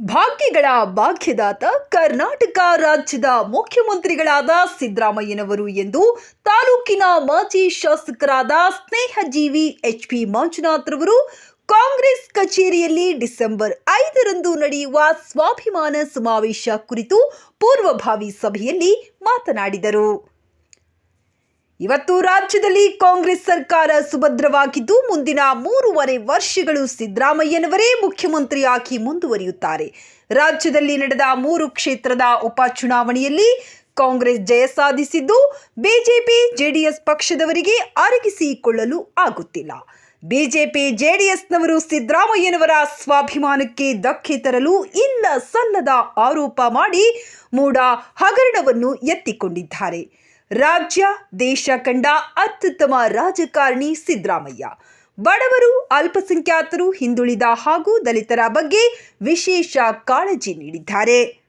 ಭಾಗ್ಯಗಳ ಭಾಗ್ಯದಾತ ಕರ್ನಾಟಕ ರಾಜ್ಯದ ಮುಖ್ಯಮಂತ್ರಿಗಳಾದ ಸಿದ್ದರಾಮಯ್ಯನವರು ಎಂದು ತಾಲೂಕಿನ ಮಾಜಿ ಶಾಸಕರಾದ ಸ್ನೇಹಜೀವಿ ಎಚ್ ಪಿ ಮಂಜುನಾಥ್ರವರು ಕಾಂಗ್ರೆಸ್ ಕಚೇರಿಯಲ್ಲಿ ಡಿಸೆಂಬರ್ ಐದರಂದು ನಡೆಯುವ ಸ್ವಾಭಿಮಾನ ಸಮಾವೇಶ ಕುರಿತು ಪೂರ್ವಭಾವಿ ಸಭೆಯಲ್ಲಿ ಮಾತನಾಡಿದರು. ಇವತ್ತು ರಾಜ್ಯದಲ್ಲಿ ಕಾಂಗ್ರೆಸ್ ಸರ್ಕಾರ ಸುಭದ್ರವಾಗಿದ್ದು, ಮುಂದಿನ ಮೂರುವರೆ ವರ್ಷಗಳು ಸಿದ್ದರಾಮಯ್ಯನವರೇ ಮುಖ್ಯಮಂತ್ರಿಯಾಗಿ ಮುಂದುವರಿಯುತ್ತಾರೆ. ರಾಜ್ಯದಲ್ಲಿ ನಡೆದ ಮೂರು ಕ್ಷೇತ್ರದ ಉಪಚುನಾವಣೆಯಲ್ಲಿ ಕಾಂಗ್ರೆಸ್ ಜಯ ಸಾಧಿಸಿದ್ದು, ಬಿಜೆಪಿ, ಜೆಡಿಎಸ್ ಪಕ್ಷದವರಿಗೆ ಅರಗಿಸಿಕೊಳ್ಳಲು ಆಗುತ್ತಿಲ್ಲ. ಬಿಜೆಪಿ, ಜೆಡಿಎಸ್ನವರು ಸಿದ್ದರಾಮಯ್ಯನವರ ಸ್ವಾಭಿಮಾನಕ್ಕೆ ಧಕ್ಕೆ ತರಲು ಇಲ್ಲ ಸಲ್ಲದ ಆರೋಪ ಮಾಡಿ ಮೂಡ ಹಗರಣವನ್ನು ಎತ್ತಿಕೊಂಡಿದ್ದಾರೆ. ರಾಜ್ಯ, ದೇಶ ಕಂಡ ಅತ್ಯುತ್ತಮ ರಾಜಕಾರಣಿ ಸಿದ್ದರಾಮಯ್ಯ. ಬಡವರು, ಅಲ್ಪಸಂಖ್ಯಾತರು ಹಿಂದುಳಿದ ಹಾಗೂ ದಲಿತರ ಬಗ್ಗೆ ವಿಶೇಷ ಕಾಳಜಿ ನೀಡಿದ್ದಾರೆ.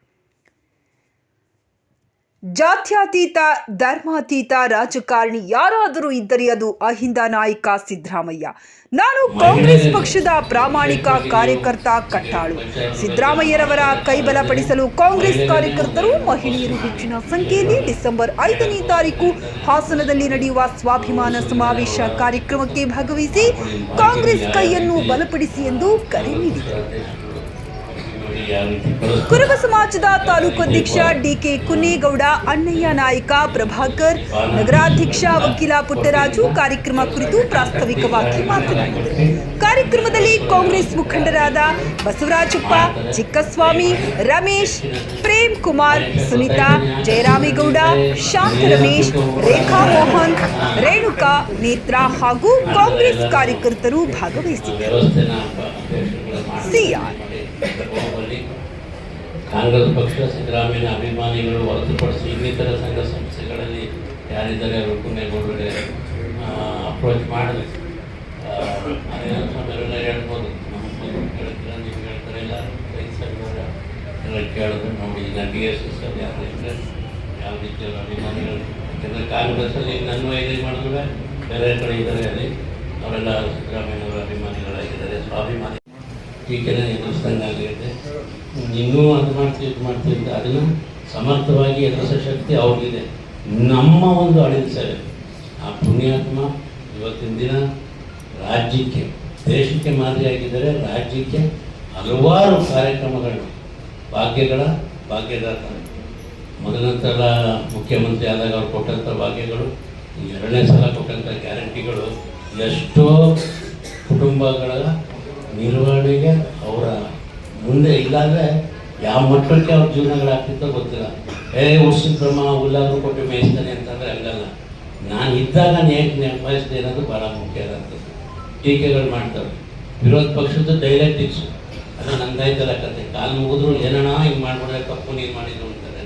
ಜಾತ್ಯತೀತ, ಧರ್ಮಾತೀತ ರಾಜಕಾರಣಿ ಯಾರಾದರೂ ಇದ್ದರೆ ಅದು ಅಹಿಂದ ನಾಯಕ ಸಿದ್ದರಾಮಯ್ಯ. ನಾನು ಕಾಂಗ್ರೆಸ್ ಪಕ್ಷದ ಪ್ರಾಮಾಣಿಕ ಕಾರ್ಯಕರ್ತ ಕಟ್ಟಾಳು. ಸಿದ್ದರಾಮಯ್ಯರವರ ಕೈಬಲಪಡಿಸಲು ಕಾಂಗ್ರೆಸ್ ಕಾರ್ಯಕರ್ತರು, ಮಹಿಳೆಯರು ಹೆಚ್ಚಿನ ಸಂಖ್ಯೆಯಲ್ಲಿ ಡಿಸೆಂಬರ್ ಐದನೇ ತಾರೀಕು ಹಾಸನದಲ್ಲಿ ನಡೆಯುವ ಸ್ವಾಭಿಮಾನ ಸಮಾವೇಶ ಕಾರ್ಯಕ್ರಮಕ್ಕೆ ಭಾಗವಹಿಸಿ ಕಾಂಗ್ರೆಸ್ ಕೈಯನ್ನು ಬಲಪಡಿಸಿ ಎಂದು ಕರೆ ನೀಡಿದರು. ಕುರುಬ ಸಮಾಜದ ತಾಲೂಕು ಅಧ್ಯಕ್ಷ ಡಿಕೆ ಕುನ್ನೇಗೌಡ, ಅಣ್ಣಯ್ಯ ನಾಯಕ ಪ್ರಭಾಕರ್, ನಗರಾಧ್ಯಕ್ಷ ವಕೀಲ ಪುಟ್ಟರಾಜು ಕಾರ್ಯಕ್ರಮ ಕುರಿತು ಪ್ರಾಸ್ತಾವಿಕವಾಗಿ ಮಾತನಾಡಿದರು. ಕಾರ್ಯಕ್ರಮದಲ್ಲಿ ಕಾಂಗ್ರೆಸ್ ಮುಖಂಡರಾದ ಬಸವರಾಜಪ್ಪ, ಚಿಕ್ಕಸ್ವಾಮಿ, ರಮೇಶ್ ಪ್ರೇಮ್ ಕುಮಾರ್ ಸುನೀತಾ, ಜಯರಾಮೇಗೌಡ, ಶಾಂತ ರಮೇಶ್, ರೇಖಾ ಮೋಹನ್, ರೇಣುಕಾ, ನೇತ್ರಾ ಹಾಗೂ ಕಾಂಗ್ರೆಸ್ ಕಾರ್ಯಕರ್ತರು ಭಾಗವಹಿಸಿದ್ದರು. ಸಿಆರ್ ಕಾಂಗ್ರೆಸ್ ಪಕ್ಷ, ಸಿದ್ದರಾಮಯ್ಯನ ಅಭಿಮಾನಿಗಳು ಹೊರತುಪಡಿಸಿ ಇನ್ನಿತರ ಸಂಘ ಸಂಸ್ಥೆಗಳಲ್ಲಿ ಯಾರಿದ್ದಾರೆ ಅವರು ಕುನ್ನೇಗೌಡರಿಗೆ ಅಪ್ರೋಚ್ ಅದೇನೋ ನಾವೆಲ್ಲ ಹೇಳ್ಬೋದು, ನಮ್ಮ ಮಗು ಕೇಳ್ತೀರ ನೀವು ಹೇಳ್ತಾರೆ, ಇಲ್ಲ ರೈತ ಸಂಘದವ್ರು ಎಲ್ಲ ಕೇಳಿದ್ರು ನೋಡಿ ಈಗ ಡಿ ಎಸ್ ಎಸ್ ಅಲ್ಲಿ ಯಾರು ಇದ್ರೆ ಯಾವ ರೀತಿಯ ಅಭಿಮಾನಿಗಳು ಯಾಕಂದರೆ ಕಾಂಗ್ರೆಸ್ಸಲ್ಲಿ ನನ್ನ ವೈದ್ಯ ಮಾಡಿದ್ರೆ ಬೇರೆ ಕಡೆ ಇದ್ದಾರೆ ಅಲ್ಲಿ. ಅವರೆಲ್ಲ ಸಿದ್ದರಾಮಯ್ಯನವರ ಅಭಿಮಾನಿಗಳಾಗಿದ್ದಾರೆ, ಸ್ವಾಭಿಮಾನಿ ಟೀಕೆನ ಎದುರಿಸ್ದಂಗಾಗಿರುತ್ತೆ ಇನ್ನೂ ಅದು ಮಾಡ್ತೀವಿ ಇದು ಮಾಡ್ತೀವಿ ಅಂತ ಅದನ್ನು ಸಮರ್ಥವಾಗಿ ಎದುರಿಸೋ ಶಕ್ತಿ ಅವ್ರಿಗಿದೆ. ನಮ್ಮ ಒಂದು ಅಳಿದ ಸೇವೆ ಆ ಪುಣ್ಯಾತ್ಮ ಇವತ್ತಿನ ದಿನ ರಾಜ್ಯಕ್ಕೆ, ದೇಶಕ್ಕೆ ಮಾದರಿಯಾಗಿದ್ದರೆ ರಾಜ್ಯಕ್ಕೆ ಹಲವಾರು ಕಾರ್ಯಕ್ರಮಗಳು, ಭಾಗ್ಯಗಳ ಭಾಗ್ಯದಾತ. ಮೊದಲಂತರ ಮುಖ್ಯಮಂತ್ರಿ ಆದಾಗ ಅವ್ರು ಕೊಟ್ಟಂಥ ಭಾಗ್ಯಗಳು, ಎರಡನೇ ಸಲ ಕೊಟ್ಟಂಥ ಗ್ಯಾರಂಟಿಗಳು, ಎಷ್ಟೋ ಕುಟುಂಬಗಳ ನಿರ್ವಹಣೆಗೆ ಅವರ ಮುಂದೆ ಇಲ್ಲಾಂದರೆ ಯಾವ ಮಟ್ಟಕ್ಕೆ ಅವ್ರ ಜೀವನಗಳಾಗ್ತಿತ್ತೋ ಗೊತ್ತಿಲ್ಲ. ಏ ವರ್ಷದ ಕ್ರಮ ಹುಲ್ಲಾದ್ರೂ ಕೊಟ್ಟು ಮೇಯಿಸ್ತಾನೆ ಅಂತಂದರೆ ಹಂಗಲ್ಲ. ನಾನು ಇದ್ದಾಗ ನಾನು ಹೇಗೆ ನೆನಪಾಯಿಸ್ದೆ ಅನ್ನೋದು ಭಾಳ ಮುಖ್ಯ ಇರೋಂಥದ್ದು ಟೀಕೆಗಳು ಮಾಡ್ತಾರೆ ವಿರೋಧ ಪಕ್ಷದ ಡೈಲೆಕ್ಟಿಕ್ಸ್ ಅದು ನಂದಾಯ್ತಲ್ಲ ಕತೆ. ಕಾಲು ಮುಗಿದ್ರು ಏನಣ್ಣ ಹಿಂಗೆ ಮಾಡ್ಬಿಡ್ರೆ ತಪ್ಪು ನೀರು ಮಾಡಿದ್ರು ಅಂತಾರೆ.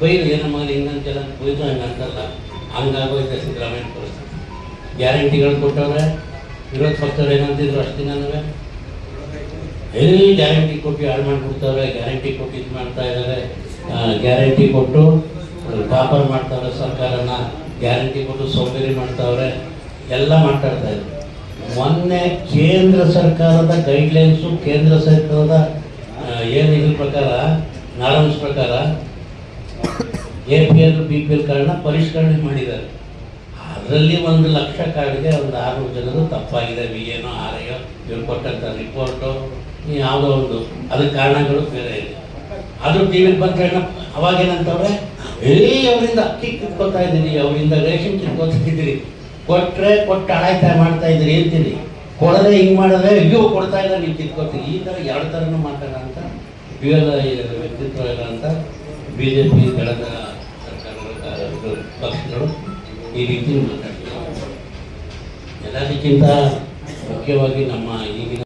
ಬೈರು, ಏನೋ ಮಗನ ಹಿಂಗಂತೆಲ್ಲ ಬೈದು ಹಂಗೆ ಅಂತಲ್ಲ. ಹಂಗಾಗೋಯ್ತು ಸಿದ್ದರಾಮಯ್ಯ ಪರಿಸ್ಥಿತಿ ಗ್ಯಾರಂಟಿಗಳು ಕೊಟ್ಟವ್ರೆ. ವಿರೋಧ ಪಕ್ಷದವ್ರು ಏನಂತಿದ್ರು ಅಷ್ಟು ದಿನವೇ ಎಲ್ಲಿ ಗ್ಯಾರಂಟಿ ಕೊಟ್ಟು ಹಾಳು ಮಾಡಿಬಿಡ್ತಾರೆ ಗ್ಯಾರಂಟಿ ಕೊಟ್ಟು ಇದು ಮಾಡ್ತಾ ಇದ್ದಾರೆ ಗ್ಯಾರಂಟಿ ಕೊಟ್ಟು ಟಾಪರ್ ಮಾಡ್ತಾವ್ರೆ ಸರ್ಕಾರನ ಗ್ಯಾರಂಟಿ ಕೊಟ್ಟು ಸೌಕರ್ಯ ಮಾಡ್ತಾವ್ರೆ, ಎಲ್ಲ ಮಾತಾಡ್ತಾ ಇದ್ರು ಮೊನ್ನೆ ಕೇಂದ್ರ ಸರ್ಕಾರದ ಗೈಡ್ಲೈನ್ಸು ಕೇಂದ್ರ ಸರ್ಕಾರದ ಏನು ಇದ್ರ ಪ್ರಕಾರ ನಾರ್ಮ್ಸ್ ಪ್ರಕಾರ A P L B P L ಕಾರ್ಡ್ನ ಪರಿಷ್ಕರಣೆ ಮಾಡಿದ್ದಾರೆ. ಅದರಲ್ಲಿ ಒಂದು ಲಕ್ಷ ಕಾರ್ಡ್ಗೆ ಒಂದು ಆರು ಜನರು ತಪ್ಪಾಗಿದೆ. ಬಿ ಏನೋ ಆರ್ ಐ ಇವ್ರು ರಿಪೋರ್ಟು ಯಾವುದೋ ಒಂದು, ಅದಕ್ಕೆ ಕಾರಣಗಳು ಬೇರೆ ಇದೆ ಆದರೂ ಟಿ ವಿಲಿ ಬಂದ ಕಾರಣ ಅವಾಗೇನಂತವ್ರೆ ಏ, ಅವರಿಂದ ಅಕ್ಕಿ ಕಿತ್ಕೊತಾ ಇದ್ದೀರಿ, ಅವರಿಂದ ರೇಷನ್ ಕಿತ್ಕೊತಾ ಇದ್ದೀರಿ. ಕೊಟ್ಟರೆ ಕೊಟ್ಟು ಅಳಾಯ್ತಾ ಮಾಡ್ತಾ ಇದ್ದೀರಿ ಅಂತೀರಿ. ಕೊಡದೆ ಹಿಂಗೆ ಮಾಡಿದ್ರೆ ಅಯ್ಯೋ, ಕೊಡ್ತಾ ಇಲ್ಲ, ನೀವು ಕಿತ್ಕೊತೀರಿ ಈ ಥರ ಎರಡು ಥರನೂ ಮಾಡ್ತಾರೆ ಅಂತ ಇವೆಲ್ಲ ವ್ಯಕ್ತಿತ್ವ ಇಲ್ಲ ಅಂತ ಬಿ ಜೆ ಪಿ ಕಳೆದ ಸರ್ಕಾರಗಳು ಪಕ್ಷಗಳು ಈ ರೀತಿ ಮಾತಾಡ್ತಾರೆ ಎಲ್ಲದಕ್ಕಿಂತ ಮುಖ್ಯವಾಗಿ ನಮ್ಮ ಈ